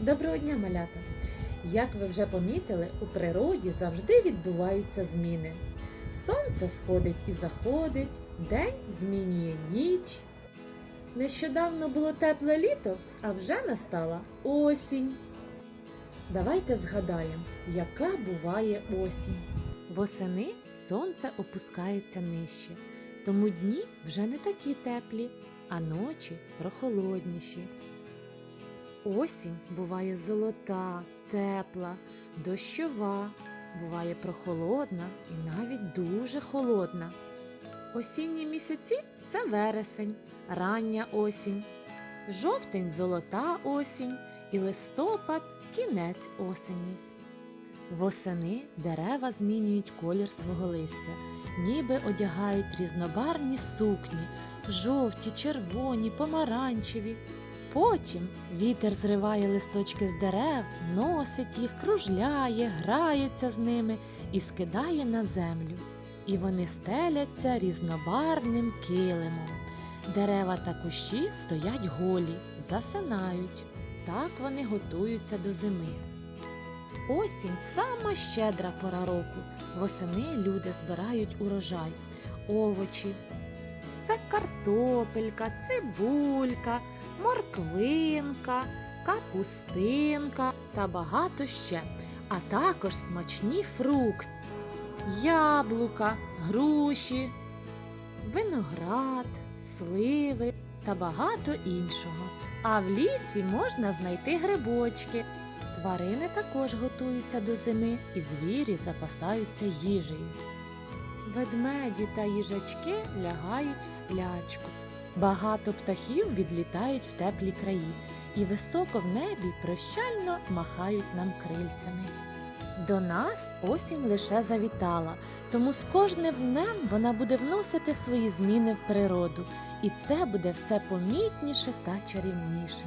Доброго дня, малята! Як ви вже помітили, у природі завжди відбуваються зміни. Сонце сходить і заходить, день змінює ніч. Нещодавно було тепле літо, а вже настала осінь. Давайте згадаємо, яка буває осінь. Восени сонце опускається нижче, тому дні вже не такі теплі, а ночі прохолодніші. Осінь буває золота, тепла, дощова, буває прохолодна і навіть дуже холодна. Осінні місяці це вересень, рання осінь, жовтень золота осінь і листопад кінець осені. Восени дерева змінюють колір свого листя, ніби одягають різнобарвні сукні, жовті, червоні, помаранчеві. Потім вітер зриває листочки з дерев, носить їх, кружляє, грається з ними і скидає на землю. І вони стеляться різнобарвним килимом. Дерева та кущі стоять голі, засинають. Так вони готуються до зими. Осінь сама щедра пора року. Восени люди збирають урожай, овочі. Це картопелька, цибулька, морквинка, капустинка та багато ще, а також смачні фрукти, яблука, груші, виноград, сливи та багато іншого. А в лісі можна знайти грибочки. Тварини також готуються до зими і звірі запасаються їжею. Ведмеді та їжачки лягають в сплячку. Багато птахів відлітають в теплі краї і високо в небі прощально махають нам крильцями. До нас осінь лише завітала, тому з кожним днем вона буде вносити свої зміни в природу, і це буде все помітніше та чарівніше.